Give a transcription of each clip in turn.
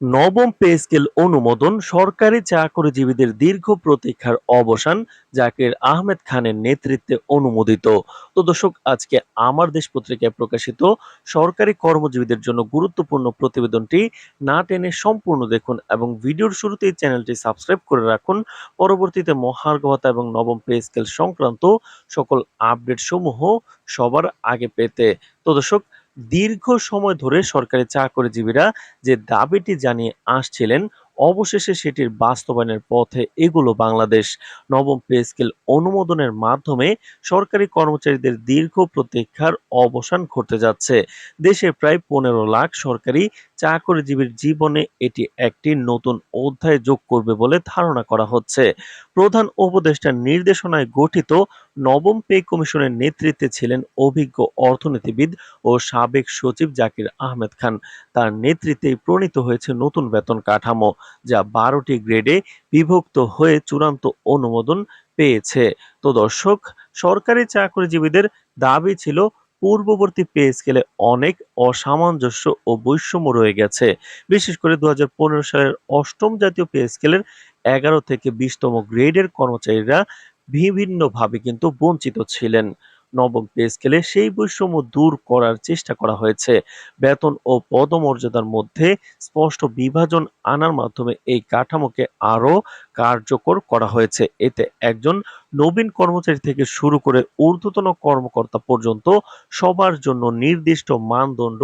নবম pay scale অনুমোদন সরকারি চাকরিজীবীদের দীর্ঘ প্রতীক্ষার অবসান জাকির আহমেদ খানের নেতৃত্বে অনুমোদিত। তো দর্শক, আজকে আমার দেশ পত্রিকায় প্রকাশিত সরকারি কর্মজীবীদের জন্য গুরুত্বপূর্ণ প্রতিবেদনটি না টেনে সম্পূর্ণ দেখুন এবং ভিডিওর শুরুতেই চ্যানেলটি সাবস্ক্রাইব করে রাখুন। পরবর্তীতে মহার্ঘ ভাতা এবং নবম পে স্কেল সংক্রান্ত সকল আপডেট সমূহ সবার আগে পেতে। তো দর্শক দীর্ঘ সময় ধরে সরকারি চাকরিজীবীরা যে দাবিটি জানিয়ে আসছিলেন, অবশেষে সেটির বাস্তবায়নের পথে এগুলো বাংলাদেশ। নবম পে স্কেল অনুমোদনের মাধ্যমে সরকারি কর্মচারীদের দীর্ঘ প্রতীক্ষার অবসান ঘটতে যাচ্ছে। দেশের প্রায় পনেরো লাখ সরকারি চাকরিজীবীর জীবনে এটি একটি নতুন অধ্যায় যোগ করবে বলে ধারণা করা হচ্ছে। প্রধান উপদেষ্টার নির্দেশনায় গঠিত নবম পে কমিশনের নেতৃত্বে ছিলেন অভিজ্ঞ অর্থনীতিবিদ ও সাবেক সচিব জাকির আহমেদ খান। তার নেতৃত্বেই প্রণীত হয়েছে নতুন বেতন কাঠামো, যা বারোটি গ্রেডে বিভক্ত হয়ে চূড়ান্ত অনুমোদন পেয়েছে। তো দর্শক, সরকারি চাকরিজীবীদের দাবি ছিল, পূর্ববর্তী পে স্কেলে অনেক অসামঞ্জস্য ও বৈষম্য রয়ে গেছে। বিশেষ করে দু হাজার পনেরো সালের অষ্টম জাতীয় পে স্কেলের এগারো থেকে বিশতম গ্রেডের কর্মচারীরা বিভিন্নভাবে কিন্তু বঞ্চিত ছিলেন। নবম পে স্কেলে সেই বৈষম্য দূর করার চেষ্টা করা হয়েছে। বেতন ও পদমর্যাদার মধ্যে স্পষ্ট বিভাজন আনার মাধ্যমে এই কাঠামোকে আরও কার্যকর করা হয়েছে। এতে একজন নবীন কর্মচারী থেকে শুরু করে ঊর্ধ্বতন কর্মকর্তা পর্যন্ত সবার জন্য নির্দিষ্ট মানদণ্ড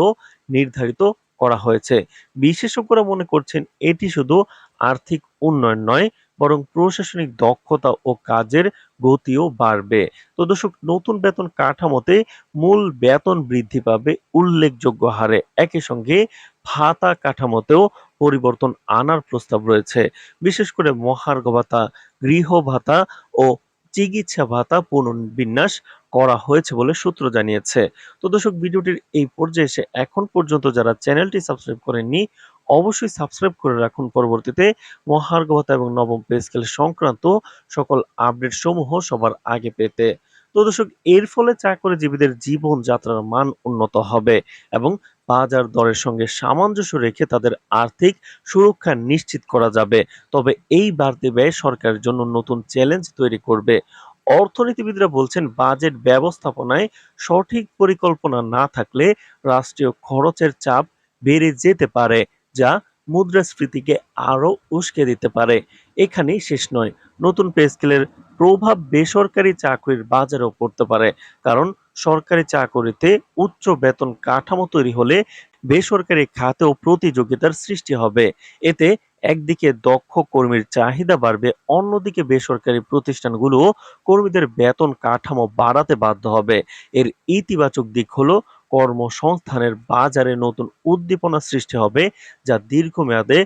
নির্ধারিত করা হয়েছে। বিশেষজ্ঞরা মনে করছেন এটি শুধু আর্থিক উন্নয়ন নয় বরং প্রশাসনিক দক্ষতা ও কাজের গতিও বাড়বে। তো দর্শক, নতুন বেতন কাঠামোতে মূল বেতন বৃদ্ধি পাবে উল্লেখযোগ্য হারে। একই সঙ্গে ভাতা কাঠামোতেও পরিবর্তন আনার প্রস্তাব রয়েছে। বিশেষ করে মহার্ঘ ভাতা, গৃহ ভাতা ও চিকিৎসা ভাতা পুনর্বিন্যাস করা হয়েছে বলে সূত্র জানিয়েছে। তো দর্শক, ভিডিওটির এই পর্যায়ে এসে এখন পর্যন্ত যারা চ্যানেলটি সাবস্ক্রাইব করেননি অবশ্যই সাবস্ক্রাইব করে রাখুন। পরবর্তীতে মহার্ঘ এবং নবম পে স্কেল সংক্রান্ত সকল আপডেট সমূহ সবার আগে পেতে। তো দর্শক, এর ফলে চাকরিজীবীদের জীবনযাত্রার মান উন্নত হবে এবং বাজার দরের সঙ্গে সামঞ্জস্য রেখে তাদের আর্থিক সুরক্ষা নিশ্চিত করা যাবে। তবে এই বাড়তি ব্যয় সরকারের জন্য নতুন চ্যালেঞ্জ তৈরি করবে। অর্থনীতিবিদরা বলছেন বাজেট ব্যবস্থাপনায় সঠিক পরিকল্পনা না থাকলে রাষ্ট্রীয় খরচের চাপ বেড়ে যেতে পারে। যা মুদ্রাস্ফীতিকে আরও উস্কে দিতে পারে। এখানেই শেষ নয়। নতুন পে স্কেলের প্রভাব বেসরকারি চাকরির বাজারেও পড়তে পারে। কারণ সরকারি চাকরিতে উচ্চ বেতন কাঠামো তৈরি হলে বেসরকারি খাতেও প্রতিযোগিতার সৃষ্টি হবে। এতে একদিকে দক্ষ কর্মীর চাহিদা বাড়বে, অন্যদিকে বেসরকারি প্রতিষ্ঠানগুলো কর্মীদের বেতন কাঠামো বাড়াতে বাধ্য হবে। এর ইতিবাচক দিক হলো কর্মসংস্থানের বাজারে নতুন উদ্দীপনা সৃষ্টি হবে, যা দীর্ঘমেয়াদে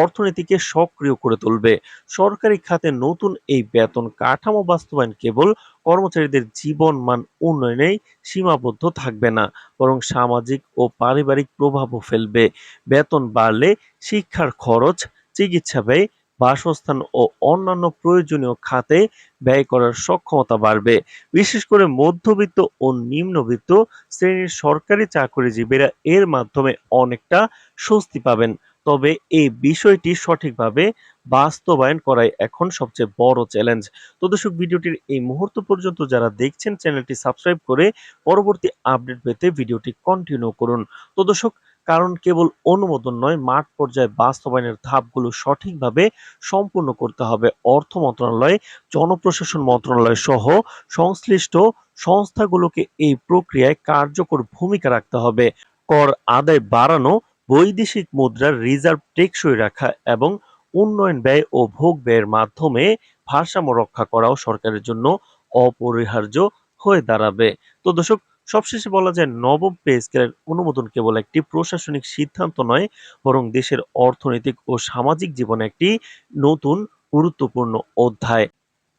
অর্থনীতিকে সক্রিয় করে তুলবে। সরকারি খাতে নতুন এই বেতন কাঠামো বাস্তবায়ন কেবল কর্মচারীদের জীবন মান উন্নয়নেই সীমাবদ্ধ থাকবে না, বরং সামাজিক ও পারিবারিক প্রভাবও ফেলবে। বেতন বাড়লে শিক্ষার খরচ, চিকিৎসা ব্যয় বাসস্থান ও অন্যান্য প্রয়োজনীয় খাতে ব্যয় করার সক্ষমতা বাড়বে। বিশেষ করে মধ্যবিত্ত ও নিম্নবিত্ত শ্রেণির সরকারি চাকরিজীবীরা এর মাধ্যমে অনেকটা স্বস্তি পাবেন। তবে এই বিষয়টি সঠিকভাবে বাস্তবায়ন করাই এখন সবচেয়ে বড় চ্যালেঞ্জ। তো দর্শক, ভিডিওটির এই মুহূর্ত পর্যন্ত যারা দেখছেন, চ্যানেলটি সাবস্ক্রাইব করে পরবর্তী আপডেট পেতে ভিডিওটি কন্টিনিউ করুন। তো দর্শক কারণ কেবল অনুমোদন নয়, মাঠ পর্যায়ে বাস্তবায়নের ধাপগুলো সঠিকভাবে সম্পূর্ণ করতে হবে। অর্থ মন্ত্রণালয়, জনপ্রশাসন মন্ত্রণালয় সহ সংশ্লিষ্ট সংস্থাগুলোকে এই প্রক্রিয়ায় কার্যকর ভূমিকা রাখতে হবে। কর আদায় বাড়ানো, বৈদেশিক মুদ্রার রিজার্ভ টেকসই রাখা এবং উন্নয়ন ব্যয় ও ভোগ ব্যয়ের মাধ্যমে ভারসাম্য রক্ষা করাও সরকারের জন্য অপরিহার্য হয়ে দাঁড়াবে। তো দর্শক সবশেষে বলা যায় নবম পে স্কেলের অনুমোদন কেবল একটি প্রশাসনিক সিদ্ধান্ত নয়, বরং দেশের অর্থনৈতিক ও সামাজিক জীবনে একটি নতুন গুরুত্বপূর্ণ অধ্যায়।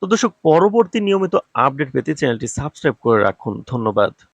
তো দর্শক, পরবর্তী নিয়মিত আপডেট পেতে চ্যানেলটি সাবস্ক্রাইব করে রাখুন। ধন্যবাদ।